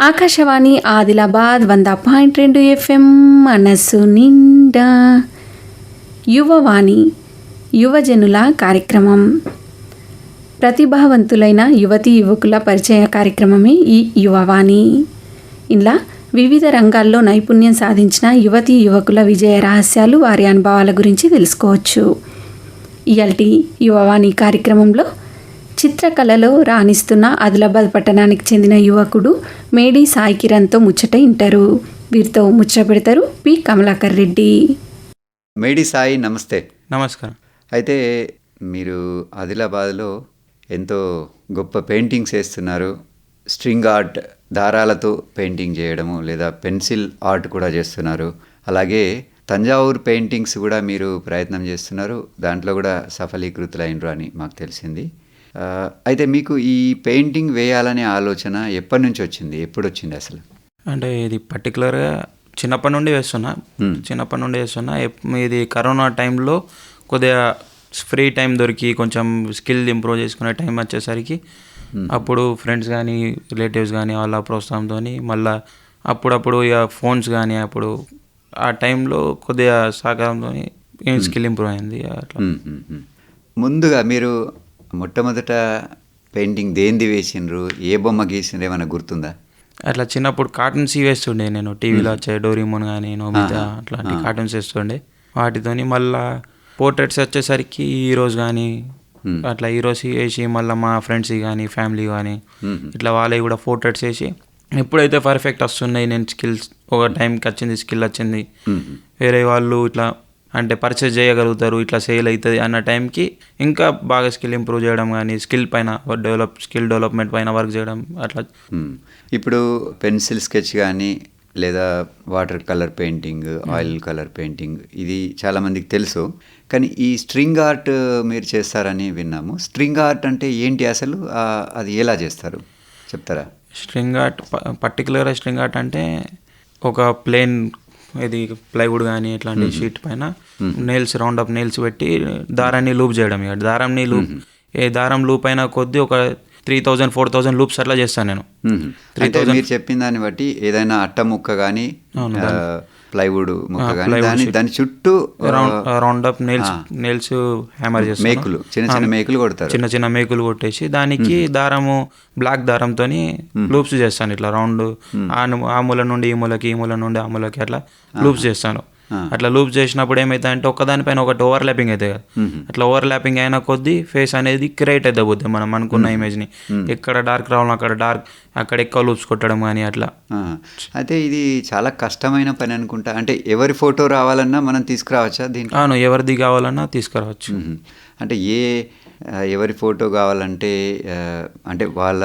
ఆకాశవాణి ఆదిలాబాద్ వంద పాయింట్ రెండు ఎఫ్ఎం మనసు నిండా. యువవాణి యువజనుల కార్యక్రమం. ప్రతిభావంతులైన యువతీ యువకుల పరిచయ కార్యక్రమమే ఈ యువవాణి. ఇలా వివిధ రంగాల్లో నైపుణ్యం సాధించిన యువతీ యువకుల విజయ రహస్యాలు వారి అనుభవాల గురించి తెలుసుకోవచ్చు. ఇయల్టి యువవాణి కార్యక్రమంలో చిత్రకళలో రాణిస్తున్న ఆదిలాబాద్ పట్టణానికి చెందిన యువకుడు మేడి సాయి కిరణ్తో ముచ్చట ఇంటారు వీరితో ముచ్చట పెడతారు పి. కమలాకర్ రెడ్డి. మేడి సాయి నమస్తే. నమస్కారం. అయితే మీరు ఆదిలాబాద్లో ఎంతో గొప్ప పెయింటింగ్స్ వేస్తున్నారు. స్ట్రింగ్ ఆర్ట్ దారాలతో పెయింటింగ్ చేయడము లేదా పెన్సిల్ ఆర్ట్ కూడా చేస్తున్నారు. అలాగే తంజావూరు పెయింటింగ్స్ కూడా మీరు ప్రయత్నం చేస్తున్నారు. దాంట్లో కూడా సఫలీకృతులైనరు అని మాకు తెలిసింది. అయితే మీకు ఈ పెయింటింగ్ వేయాలనే ఆలోచన ఎప్పటి నుంచి వచ్చింది? ఎప్పుడు వచ్చింది అసలు? అంటే ఇది పర్టికులర్గా చిన్నప్పటి నుండి వేస్తున్నా. చిన్నప్పటి నుండి వేస్తున్నా. ఇది కరోనా టైంలో కొద్దిగా ఫ్రీ టైం దొరికి కొంచెం స్కిల్ ఇంప్రూవ్ చేసుకునే టైం వచ్చేసరికి అప్పుడు ఫ్రెండ్స్ కానీ రిలేటివ్స్ కానీ వాళ్ళ ప్రోత్సాహంతో మళ్ళా అప్పుడప్పుడు ఇక ఫోన్స్ కానీ అప్పుడు ఆ టైంలో కొద్దిగా సహకారంతో స్కిల్ ఇంప్రూవ్ అయింది అట్లా. ముందుగా మీరు మొట్టమొదట పెయింటింగ్ దేంది వేసిండ్రు ఏ బొమ్మ గీసిండ్రు ఏమైనా గుర్తుందా అట్లా చిన్నప్పుడు కార్టూన్స్ వేస్తుండే నేను టీవీలో వచ్చే డోరీమోన్ కానీ నోబితా. అట్లాంటి. కార్టూన్స్ వేస్తుండే వాటితోని మళ్ళా పోర్ట్రేట్స్ వచ్చేసరికి హీరోస్ కానీ. అట్లా హీరోస్ వేసి మళ్ళీ మా ఫ్రెండ్స్ కానీ ఫ్యామిలీ కానీ. ఇట్లా వాళ్ళవి కూడా పోర్ట్రేట్స్ వేసి ఎప్పుడైతే పర్ఫెక్ట్ వస్తున్నాయి నేను స్కిల్స్ ఒక టైంకి వచ్చింది స్కిల్ వచ్చింది. వేరే వాళ్ళు ఇట్లా అంటే పర్చేస్ చేయగలుగుతారు ఇట్లా సేల్ అవుతుంది అన్న టైంకి ఇంకా బాగా స్కిల్ ఇంప్రూవ్ చేయడం కానీ స్కిల్ పైన డెవలప్ స్కిల్ డెవలప్మెంట్ పైన వర్క్ చేయడం అట్లా. ఇప్పుడు పెన్సిల్ స్కెచ్ కానీ లేదా water colour painting oil colour painting ఇది చాలామందికి తెలుసు. కానీ ఈ స్ట్రింగ్ ఆర్ట్ మీరు చేస్తారని విన్నాము. స్ట్రింగ్ ఆర్ట్ అంటే ఏంటి అసలు? అది ఎలా చేస్తారు? చెప్తారా? String art particular string art అంటే ఒక ప్లేన్ ఇది ప్లైవుడ్ కానీ ఇట్లాంటి షీట్ పైన నెయిల్స్ రౌండ్ అప్ నెయిల్స్ పెట్టి దారాన్ని లూప్ చేయడం ఇక. దారాన్ని లూప్ ఏ దారం లూప్ అయినా కొద్దీ ఒక three thousand four thousand loops అట్లా చేస్తాను నేను. మ్మ్. అంటే మీరు చెప్పిన దాన్ని బట్టి ఏదైనా అట్ట ముక్క కానీ ప్లైవుడ్ ముక్క కానీ దాని చుట్టూ రౌండ్ రౌండ్ అప్ నెయిల్స్ ఆ. నెయిల్స్ హ్యామర్ చేస్తాను. మేకులు చిన్న చిన్న మేకులు కొడతారు. చిన్న చిన్న మేకులు కొట్టేసి దానికి దారము బ్లాక్ దారంతో లూప్స్ చేస్తాను ఇట్లా రౌండ్. ఆ మూల నుండి ఈ మూలకి ఈ మూల నుండి ఆ మూలకి అట్లా లూప్స్ చేస్తాను. అట్లా లూప్స్ చేసినప్పుడు ఏమైతే ఒకదానిపైన ఒకటి ఓవర్ ల్యాపింగ్ అవుతుంది కదా. అట్లా ఓవర్ ల్యాపింగ్ అయిన కొద్దీ ఫేస్ అనేది క్రియేట్ పోతే మనం అనుకున్న ఇమేజ్ని ఎక్కడ డార్క్ రావాలి అక్కడ డార్క్ అక్కడ ఎక్కువ లూప్స్ కొట్టడం కానీ అట్లా. అయితే ఇది చాలా కష్టమైన పని అనుకుంటా. అంటే ఎవరి ఫోటో రావాలన్నా మనం తీసుకురావచ్చా దీంట్లో? అవును ఎవరిది కావాలన్నా తీసుకురావచ్చు. అంటే ఏ ఎవరి ఫోటో కావాలంటే అంటే వాళ్ళ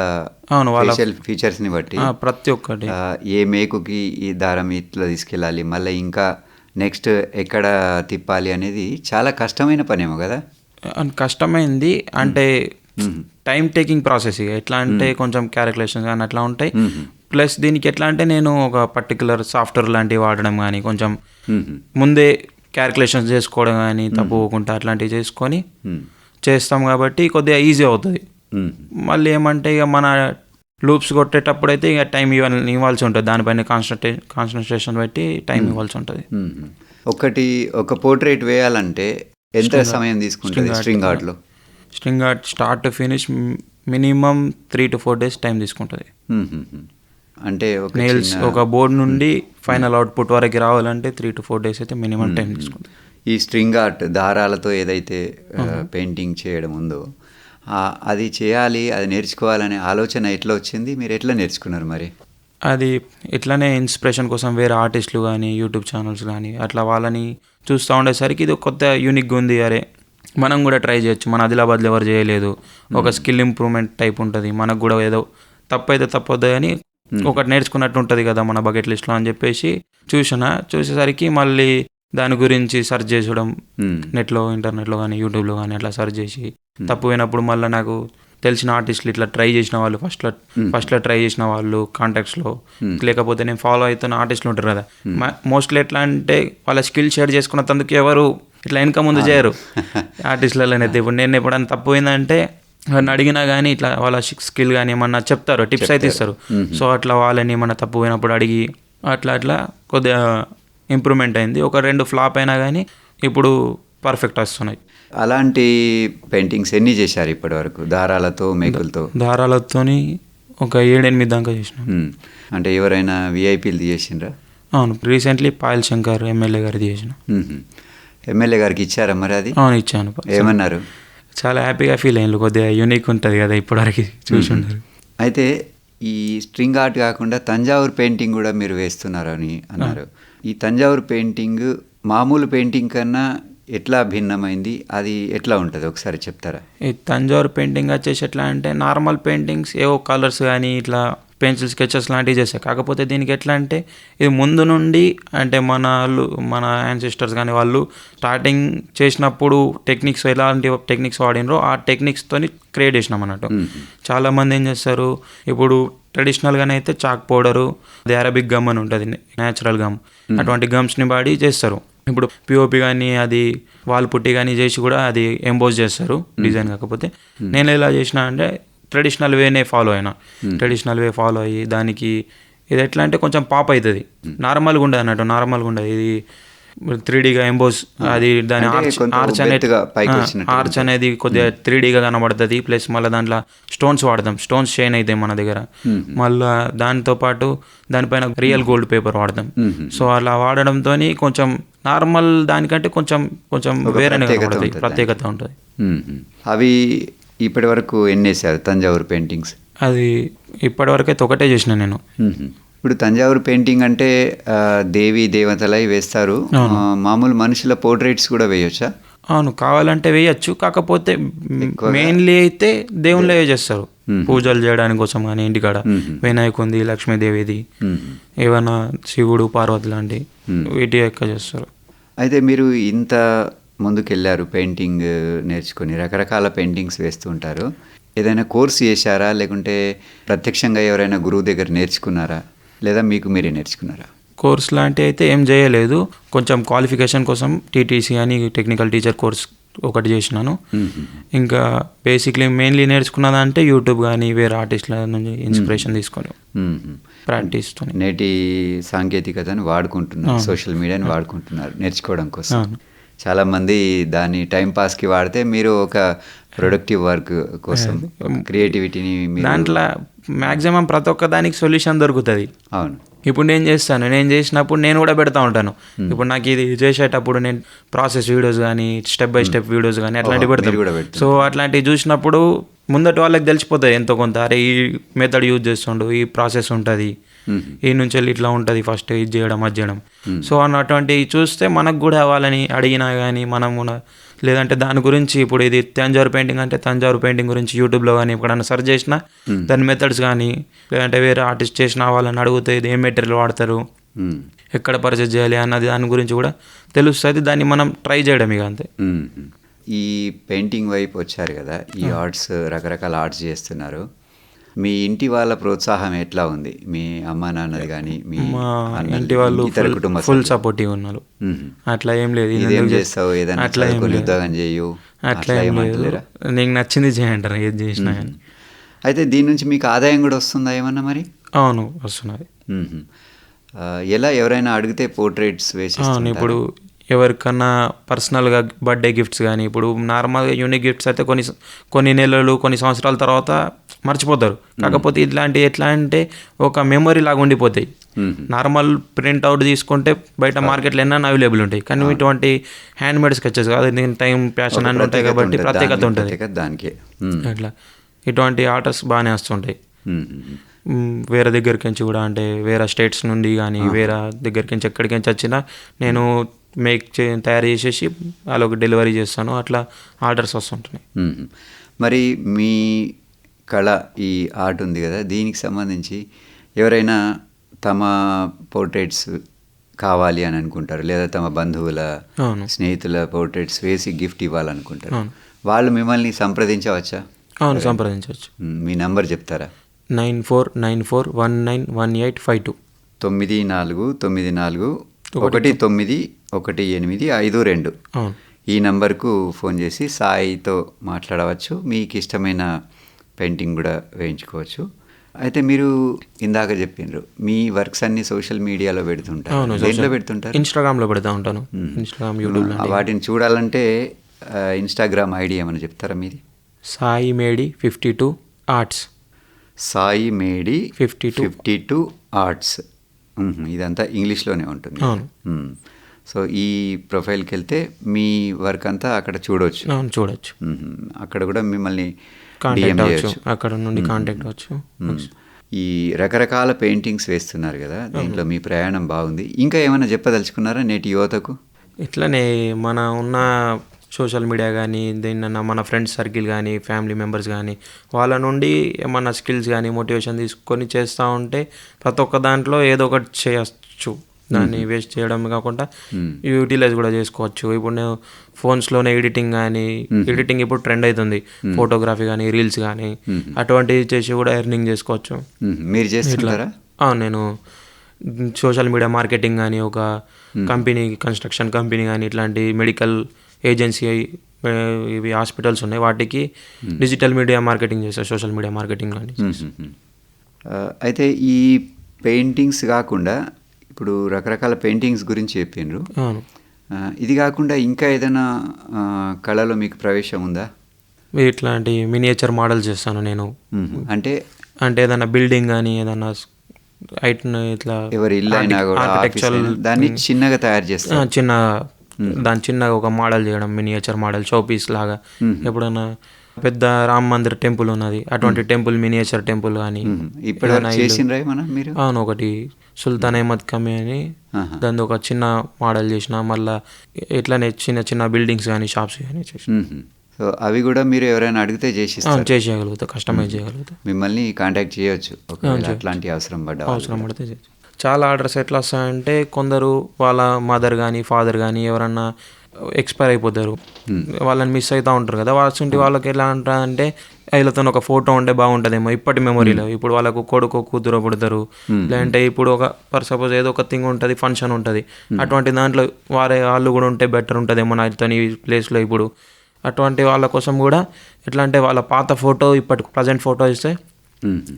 అవును, వాళ్ళ- ఫీచర్స్ని బట్టి ప్రతి ఒక్కటి. ఏ మేకుకి ఈ దారం ఇట్లా తీసుకెళ్ళాలి మళ్ళీ ఇంకా నెక్స్ట్ ఎక్కడ తిప్పాలి అనేది చాలా కష్టమైన పనేమో కదా? కష్టమైంది. అంటే టైం టేకింగ్ ప్రాసెస్ ఇక. ఎట్లా అంటే కొంచెం క్యాలిక్యులేషన్స్ కానీ అట్లా ఉంటాయి. ప్లస్ దీనికి ఎట్లా అంటే నేను ఒక పర్టికులర్ సాఫ్ట్వేర్ లాంటివి వాడడం కానీ కొంచెం. ముందే క్యాలిక్యులేషన్స్ చేసుకోవడం కానీ తప్పుకోకుండా అట్లాంటివి చేసుకొని. చేస్తాం కాబట్టి కొద్దిగా ఈజీ అవుతుంది. మళ్ళీ ఏమంటే ఇక మన లూప్స్ కొట్టేటప్పుడు అయితే ఇక టైం ఇవ్వాలి ఇవ్వాల్సి ఉంటుంది. దానిపైన కాన్సన్ట్రే కాన్సన్ట్రేషన్ పెట్టి టైం ఇవ్వాల్సి ఉంటుంది. మ్మ్. ఒకటి ఒక పోర్ట్రేట్ వేయాలంటే ఎంత సమయం. తీసుకుంటుంది. String ఆర్ట్లో string art start to finish minimum three to four days time తీసుకుంటుంది. అంటే ఒక నెయిల్స్ ఒక బోర్డ్ నుండి ఫైనల్ అవుట్పుట్ వరకు రావాలంటే త్రీ టు ఫోర్ డేస్ అయితే మినిమం టైం తీసుకుంటుంది. ఈ స్ట్రింగ్ ఆర్ట్ దారాలతో ఏదైతే పెయింటింగ్ చేయడం ఉందో అది చేయాలి అది నేర్చుకోవాలనే ఆలోచన ఎట్లా వచ్చింది? మీరు ఎట్లా నేర్చుకున్నారు మరి? అది ఇట్లానే ఇన్స్పిరేషన్ కోసం వేరే ఆర్టిస్టులు కానీ యూట్యూబ్ ఛానల్స్ కానీ అట్లా వాళ్ళని చూస్తూ ఉండేసరికి ఇది కొత్త యూనిక్గా ఉంది అరే. మనం కూడా ట్రై చేయొచ్చు. మన ఆదిలాబాద్లో ఎవరు చేయలేదు. ఒక స్కిల్ ఇంప్రూవ్మెంట్ టైప్ ఉంటుంది. మనకు కూడా ఏదో తప్పు అయితే తప్పొద్దు కానీ ఒకటి నేర్చుకున్నట్టు ఉంటుంది కదా మన బకెట్ లిస్ట్లో అని చెప్పేసి చూసిన. చూసేసరికి మళ్ళీ దాని గురించి సెర్చ్ చేసడం మ్మ్. నెట్లో ఇంటర్నెట్లో కానీ యూట్యూబ్లో కానీ అట్లా సెర్చ్ చేసి తప్పు పోయినప్పుడు మళ్ళీ నాకు తెలిసిన ఆర్టిస్టులు ఇట్లా ట్రై చేసిన వాళ్ళు ఫస్ట్లో ఫస్ట్లో ట్రై చేసిన వాళ్ళు కాంటాక్ట్స్లో లేకపోతే నేను ఫాలో అవుతున్న ఆర్టిస్టులు ఉంటారు కదా. మోస్ట్లీ ఎట్లా అంటే వాళ్ళ స్కిల్ షేర్ చేసుకున్నందుకు ఎవరు ఇట్లా వెనక ముందు చేయరు. ఆర్టిస్టులలోనైతే ఇప్పుడు నేను ఎప్పుడైనా తప్పు పోయిందంటే వారిని అడిగినా కానీ ఇట్లా వాళ్ళ స్కిల్ కానీ ఏమన్నా చెప్తారు టిప్స్ అయితే ఇస్తారు. సో అట్లా వాళ్ళని ఏమన్నా తప్పు పోయినప్పుడు అడిగి అట్లా అట్లా కొద్దిగా ఇంప్రూవ్మెంట్ అయింది. ఒక రెండు ఫ్లాప్ అయినా కానీ ఇప్పుడు పర్ఫెక్ట్ వస్తున్నాయి. అలాంటి పెయింటింగ్స్ ఎన్ని చేశారు ఇప్పటి వరకు దారాలతో మేకులతో? దారాలతోని ఒక ఏడెనిమిది దాకా చేసినాను మ్మ్. అంటే ఎవరైనా విఐపీలు చేసిండ్రా అవును. రీసెంట్లీ పాయల్ శంకర్ ఎమ్మెల్యే గారిది చేసిన. మ్మ్. ఎమ్మెల్యే గారికి ఇచ్చారా మరి అది? అవును ఇచ్చాను. ఏమన్నారు? చాలా హ్యాపీగా ఫీల్ అయ్యాను కొద్దిగా యూనిక్ ఉంటుంది కదా ఇప్పటివరకు చూసి ఉండరు. అయితే ఈ స్ట్రింగ్ ఆర్ట్ కాకుండా తంజావూరు పెయింటింగ్ కూడా మీరు వేస్తున్నారని అన్నారు. ఈ తంజావూరు పెయింటింగ్ మామూలు పెయింటింగ్ కన్నా ఎట్లా భిన్నమైంది? అది ఎట్లా ఉంటుంది? ఒకసారి చెప్తారా? ఈ తంజావూరు పెయింటింగ్ వచ్చేసి ఎట్లా అంటే నార్మల్ పెయింటింగ్స్ ఏవో కలర్స్ కానీ ఇట్లా పెన్సిల్ స్కెచెస్ లాంటివి చేస్తాయి కాకపోతే దీనికి ఎట్లా అంటే ఇది ముందు నుండి అంటే మన వాళ్ళు మన యాన్సిస్టర్స్ కానీ వాళ్ళు స్టార్టింగ్ చేసినప్పుడు టెక్నిక్స్ ఎలాంటి టెక్నిక్స్ వాడినరో ఆ టెక్నిక్స్తోని క్రియేట్ చేసినాం అన్నట్టు చాలా మంది ఏం చేస్తారు ఇప్పుడు ట్రెడిషనల్గానే అయితే చాక్ పౌడరు అది అరబిక్ గమ్ అని ఉంటుంది న్యాచురల్ గమ్ అటువంటి గమ్స్ని వాడి చేస్తారు. ఇప్పుడు పిఓపి కానీ అది వాల్ పుట్టి కానీ చేసి కూడా అది ఎంబోజ్ చేస్తారు డిజైన్ కాకపోతే. నేను ఎలా చేసిన అంటే ట్రెడిషనల్ వేనే ఫాలో అయినా. ట్రెడిషనల్ వే ఫాలో అయ్యి దానికి ఇది ఎట్లా అంటే కొంచెం పాప్ అవుతుంది నార్మల్గా ఉండదు అన్నట్టు నార్మల్గా ఉండదు ఇది త్రీ డీగా ఎంబోజ్ అది దాని ఆర్చ్ అనేది ఆర్చ్ అనేది కొద్దిగా త్రీ డీగా కనబడుతుంది. ప్లస్ మళ్ళీ దాంట్లో స్టోన్స్ వాడతాం. స్టోన్స్ షైన్ అవుతాయి మన దగ్గర. మళ్ళీ దాంతో పాటు దానిపైన రియల్ గోల్డ్ పేపర్ వాడతాం. సో అలా వాడడంతో కొంచెం నార్మల్ దానికంటే కొంచెం కొంచెం వేరేనే ప్రత్యేకత కనబడుతుంది. ఉంటుంది ప్రత్యేకత ఉంటుంది. మ్మ్. అవి ఇప్పటి వరకు ఎన్ని వేసారు తంజావూరు పెయింటింగ్స్? అది ఇప్పటివరకు అయితే ఒకటే చేసిన నేను. ఇప్పుడు తంజావూరు పెయింటింగ్ అంటే దేవి దేవతలై వేస్తారు. మామూలు మనుషుల పోర్ట్రేట్స్ కూడా వేయొచ్చా? అవును కావాలంటే వేయచ్చు. కాకపోతే మెయిన్లీ అయితే దేవుళ్ళే చేస్తారు. పూజలు చేయడానికి కోసం కానీ ఇంటికాడ. వినాయకుంది లక్ష్మీదేవిది. ఏమైనా శివుడు పార్వతి లాంటి వీటి ఎక్కువ చేస్తారు. అయితే మీరు ఇంత ముందుకెళ్ళారు పెయింటింగ్ నేర్చుకొని. రకరకాల పెయింటింగ్స్ వేస్తూ ఉంటారు. ఏదైనా కోర్స్ చేశారా? లేకుంటే ప్రత్యక్షంగా ఎవరైనా గురువు దగ్గర నేర్చుకున్నారా? లేదా మీకు మీరే నేర్చుకున్నారా? కోర్స్ లాంటి అయితే ఏం చేయలేదు. కొంచెం క్వాలిఫికేషన్ కోసం టీటీసీ అని టెక్నికల్ టీచర్ కోర్స్ ఒకటి చేసినాను. ఇంకా బేసిక్లీ మెయిన్లీ నేర్చుకున్నదంటే యూట్యూబ్ కానీ వేరే ఆర్టిస్ట్ల నుంచి ఇన్స్పిరేషన్ తీసుకొని మ్మ్. ప్రాక్టీస్తో నేటి సాంకేతికతను వాడుకుంటున్నారు. సోషల్ మీడియాని వాడుకుంటున్నారు నేర్చుకోవడం కోసం. అవును. చాలా మంది దాన్ని టైం పాస్కి వాడితే మీరు ఒక ప్రొడక్టివ్ వర్క్ కోసం క్రియేటివిటీని దాంట్లో మ్యాక్సిమం ప్రతి ఒక్క దానికి సొల్యూషన్ దొరుకుతుంది. అవును. ఇప్పుడు నేను చేస్తాను నేను చేసినప్పుడు నేను కూడా పెడతా ఉంటాను. ఇప్పుడు నాకు ఇది చేసేటప్పుడు నేను ప్రాసెస్ వీడియోస్ కానీ స్టెప్ బై స్టెప్ వీడియోస్ కానీ అట్లాంటివి పెడతాను. సో అట్లాంటివి చూసినప్పుడు ముందటి వాళ్ళకి తెలిసిపోతుంది ఎంతో కొంత. అరే ఈ మెథడ్ యూజ్ చేస్తుండు ఈ ప్రాసెస్ ఉంటుంది. ఈ నుంచి వెళ్ళి ఇట్లా ఉంటుంది ఫస్ట్ ఇది చేయడం అది చేయడం సో అన్న అటువంటివి చూస్తే మనకు కూడా వాళ్ళని అడిగినా కానీ మనం లేదంటే దాని గురించి ఇప్పుడు ఇది తంజావూరు పెయింటింగ్ అంటే తంజావూరు పెయింటింగ్ గురించి యూట్యూబ్లో కానీ ఎప్పుడైనా సెర్చ్ చేసినా దాని మెథడ్స్ కానీ లేదంటే వేరే ఆర్టిస్ట్ చేసిన వాళ్ళని అడిగితే ఇది ఏం మెటీరియల్ వాడతారు. ఎక్కడ పర్చేజ్ చేయాలి అన్నది దాని గురించి కూడా తెలుస్తుంది దాన్ని మనం ట్రై చేయడం ఇక అంతే. ఈ పెయింటింగ్ వైపు వచ్చారు కదా ఈ ఆర్ట్స్ రకరకాల ఆర్ట్స్ చేస్తున్నారు మీ ఇంటి వాళ్ళ ప్రోత్సాహం ఎట్లా ఉంది? మీ అమ్మ నాన్నది కానీ మీ ఇంటి వాళ్ళు ఇతర కుటుంబ ఫుల్? సపోర్టివ్ ఉన్నారు. అట్లా ఏం లేదు. ఇది ఎందుకు చేస్తావు? ఏదైనా అట్లా ఏం. ఉద్యోగం చేయు? అట్లా ఏం? నీకు నచ్చింది చేయంటారు ఏది చేసినా కానీ. అయితే దీని నుంచి మీకు ఆదాయం కూడా వస్తుందా ఏమన్నా మరి? అవును వస్తున్నది. ఎలా ఎవరైనా అడిగితే పోర్ట్రేట్స్ వేసి ఇప్పుడు ఎవరికన్నా పర్సనల్గా బర్త్డే గిఫ్ట్స్ కానీ ఇప్పుడు నార్మల్గా యూనిక్ గిఫ్ట్స్ అయితే కొన్ని కొన్ని నెలలు కొన్ని సంవత్సరాల తర్వాత మర్చిపోతారు. కాకపోతే ఇట్లాంటి ఎట్లా అంటే ఒక మెమొరీ లాగా ఉండిపోతాయి. నార్మల్ ప్రింట్ అవుట్ తీసుకుంటే బయట మార్కెట్లో ఎన్నో అవైలబుల్ ఉంటాయి. కానీ ఇటువంటి హ్యాండ్ మేడ్ స్కెచెస్ కాదు దీని టైం ప్యాషన్ అన్నీ ఉంటాయి కాబట్టి ప్రత్యేకత ఉంటుంది. దానికే. అట్లా. ఇటువంటి ఆర్డర్స్ బాగానే వస్తుంటాయి. వేరే దగ్గరికి నుంచి కూడా అంటే వేరే స్టేట్స్ నుండి కానీ వేరే దగ్గరికి నుంచి ఎక్కడికి నుంచి వచ్చినా నేను మేక్ చే తయారు చేసేసి వాళ్ళకి డెలివరీ చేస్తాను. అట్లా ఆర్డర్స్ వస్తుంటున్నాయి. మరి మీ కళ ఈ ఆర్ట్ ఉంది కదా దీనికి సంబంధించి ఎవరైనా తమ పోర్ట్రేట్స్ కావాలి అని అనుకుంటారు లేదా తమ బంధువుల స్నేహితుల పోర్ట్రేట్స్ వేసి గిఫ్ట్ ఇవ్వాలనుకుంటారు. వాళ్ళు మిమ్మల్ని సంప్రదించవచ్చా? అవును సంప్రదించవచ్చు. మీ నంబర్ చెప్తారా? Nine four nine four one nine one eight five two. తొమ్మిది నాలుగు తొమ్మిది నాలుగు ఒకటి తొమ్మిది. ఒకటి ఎనిమిది ఐదు రెండు. ఈ నంబర్కు ఫోన్ చేసి సాయితో మాట్లాడవచ్చు. మీకు ఇష్టమైన పెయింటింగ్ కూడా వేయించుకోవచ్చు. అయితే మీరు ఇందాక చెప్పిండ్రు మీ వర్క్స్ అన్ని సోషల్ మీడియాలో పెడుతుంటారు. దేంట్లో పెడుతుంటారు? ఇన్స్టాగ్రామ్లో పెడతా ఉంటాను. ఇన్స్టాగ్రామ్ వాటిని చూడాలంటే ఇన్స్టాగ్రామ్ ఐడి ఏమైనా చెప్తారా మీది? సాయి మేడి fifty two arts. Sai Medi 52. Fifty two arts. ఇదంతా ఇంగ్లీష్లోనే ఉంటుంది. సో ఈ ప్రొఫైల్కి వెళ్తే మీ వర్క్ అంతా అక్కడ చూడవచ్చు మ్మ్. అక్కడ కూడా మిమ్మల్ని అక్కడ నుండి కాంటాక్ట్ అవ్వచ్చు. ఈ రకరకాల పెయింటింగ్స్ వేస్తున్నారు కదా దీంట్లో మీ ప్రయాణం బాగుంది. ఇంకా ఏమైనా చెప్పదలుచుకున్నారా నేటి యువతకు? ఇట్లనే మన ఉన్న సోషల్ మీడియా కానీ దేన్నన్నా మన ఫ్రెండ్స్ సర్కిల్ కానీ ఫ్యామిలీ మెంబర్స్ కానీ వాళ్ళ నుండి ఏమన్నా స్కిల్స్ కానీ మోటివేషన్ తీసుకొని చేస్తూ ఉంటే ప్రతి ఒక్క దాంట్లో ఏదో ఒకటి చేయొచ్చు. దాన్ని వేస్ట్ చేయడం కాకుండా యూటిలైజ్ కూడా చేసుకోవచ్చు. ఇప్పుడు నేను ఫోన్స్లోనే ఎడిటింగ్ కానీ ఎడిటింగ్ ఇప్పుడు ట్రెండ్ అవుతుంది ఫోటోగ్రఫీ కానీ రీల్స్ కానీ అటువంటివి చేసి కూడా ఎర్నింగ్ చేసుకోవచ్చు. మీరు చేస్తుంటారా? ఆ, నేను సోషల్ మీడియా మార్కెటింగ్ కానీ ఒక కంపెనీ కన్స్ట్రక్షన్ కంపెనీ కానీ ఇట్లాంటి మెడికల్ ఏజెన్సీ ఇవి హాస్పిటల్స్ ఉన్నాయి. వాటికి డిజిటల్ మీడియా మార్కెటింగ్ చేస్తారు సోషల్ మీడియా మార్కెటింగ్ కానీ మ్మ్. ఆ, అయితే ఈ పెయింటింగ్స్ కాకుండా ఇప్పుడు రకరకాల పెయింటింగ్స్ గురించి చెప్పిండ్రు ఇది కాకుండా ఇంకా ఏదైనా కళలో మీకు ప్రవేశం ఉందా? ఇట్లాంటి మినియేచర్ మోడల్స్ చేస్తాను నేను. అంటే? అంటే ఏదైనా బిల్డింగ్ కానీ ఏదైనా ఇట్లా ఎవరి ఇల్లు అయినా కూడా దాన్ని చిన్నగా తయారు ఆ, చేస్తారు చిన్న దాని చిన్నగా ఒక మోడల్ చేయడం మినియేచర్ మోడల్ షో పీస్ లాగా ఎప్పుడైనా పెద్ద రామ్ మందిర్ టెంపుల్ ఉన్నది అటువంటి టెంపుల్ మినియేచర్ టెంపుల్ కానీ అవును ఒకటి సుల్తాన్ అహ్మద్ కమీ అని. దాని ఒక చిన్న మోడల్ చేసిన మళ్ళా ఇట్లానే చిన్న చిన్న బిల్డింగ్స్ కానీ షాప్స్ కానీ చేసి. సో అవి కూడా మీరు ఎవరైనా అడిగితే చేసి చేసేయగలుగుతా కస్టమైజ్ చేయగలుగుతా. మిమ్మల్ని కాంటాక్ట్ చేయొచ్చు. అట్లాంటి అవసరం పడ్డ. అవసరం పడితే చేయొచ్చు. చాలా ఆర్డర్స్ ఎట్లా వస్తాయంటే కొందరు వాళ్ళ మదర్ కానీ ఫాదర్ కానీ ఎవరన్నా ఎక్స్పైర్ అయిపోతారు. వాళ్ళని మిస్ అవుతూ ఉంటారు కదా. వాళ్ళ వాళ్ళకి ఎలా ఉంటుందంటే వీళ్ళతో ఒక ఫోటో ఉంటే బాగుంటుందేమో. ఇప్పటి మెమొరీలో ఇప్పుడు వాళ్ళకు కొడుకు కూతురు పుడతారు. లేదంటే ఇప్పుడు ఒక ఫర్ సపోజ్ ఏదో ఒక థింగ్ ఉంటుంది ఫంక్షన్ ఉంటుంది. అటువంటి దాంట్లో వారే వాళ్ళు కూడా ఉంటే బెటర్ ఉంటుందేమో నాతో ఈ ప్లేస్లో ఇప్పుడు. అటువంటి వాళ్ళ కోసం కూడా ఎట్లా అంటే వాళ్ళ పాత ఫోటో ఇప్పటి ప్రజెంట్ ఫోటో ఇస్తే.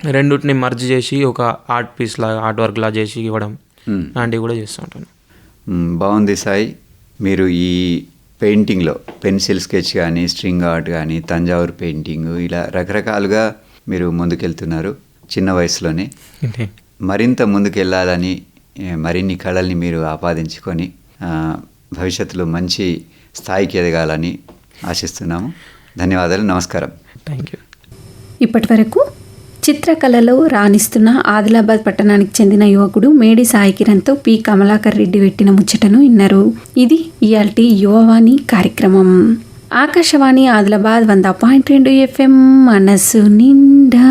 రెండుటిని మర్జ్ చేసి ఒక ఆర్ట్ పీస్ లాగా ఆర్ట్ వర్క్ లా చేసి ఇవ్వడం. లాంటివి కూడా చేస్తూ ఉంటాను. బాగుంది సాయి. మీరు ఈ పెయింటింగ్లో పెన్సిల్ స్కెచ్ కానీ స్ట్రింగ్ ఆర్ట్ కానీ తంజావూరు పెయింటింగ్ ఇలా రకరకాలుగా మీరు ముందుకెళ్తున్నారు చిన్న వయసులోనే. మరింత ముందుకెళ్ళాలని మరిన్ని కళల్ని మీరు ఆపాదించుకొని భవిష్యత్తులో మంచి స్థాయికి ఎదగాలని ఆశిస్తున్నాము. ధన్యవాదాలు. నమస్కారం. థ్యాంక్ యూ ఇప్పటి వరకు చిత్రకళలో రాణిస్తున్న ఆదిలాబాద్ పట్టణానికి చెందిన యువకుడు మేడి సాయి కిరణ్తో పి. కమలాకర్ రెడ్డి పెట్టిన ముచ్చటను విన్నారు. ఇది ఇయాల్టి యువవాణి కార్యక్రమం. ఆకాశవాణి ఆదిలాబాద్ వంద పాయింట్ రెండు ఎఫ్ఎం మనసు నిండా